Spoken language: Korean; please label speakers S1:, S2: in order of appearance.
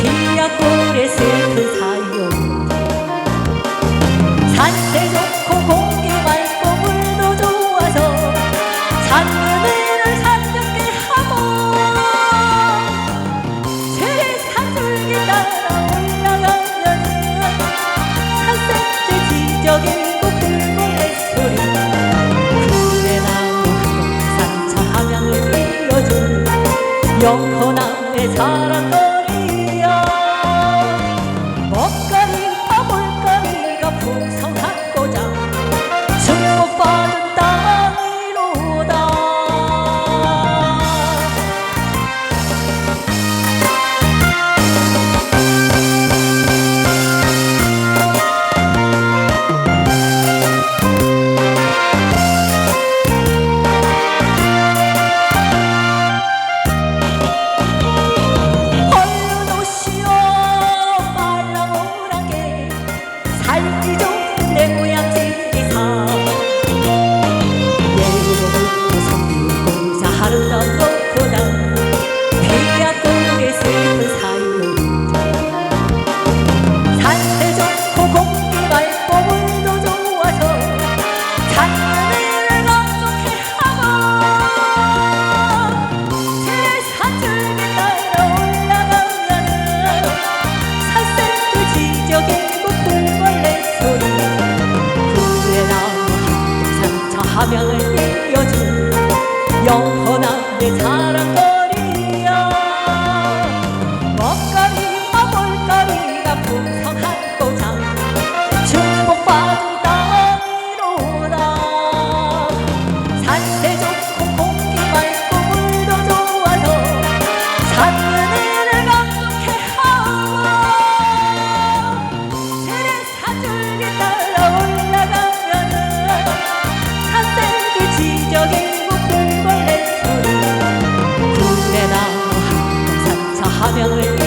S1: 비약골의 슬픈 사연 산세 좋고 공기 맑고 물도 좋아서 잔눈을 산적게 하고 세상 줄기 따라 올라가면은 산색들 지적이고 굴벌레 소리. 그래 나무 산차 함양을 이어준 영원함의 사랑 성공자 아름답고다 비약골의 슬픈 사연 산세 좋고 공기 맑고 물도 좋아서 잔눈을 감독해 하고 세산줄기 따라 올라가면은 산새들 지저귀고 굴벌레 소리. 그래 나무 산차 함양을 산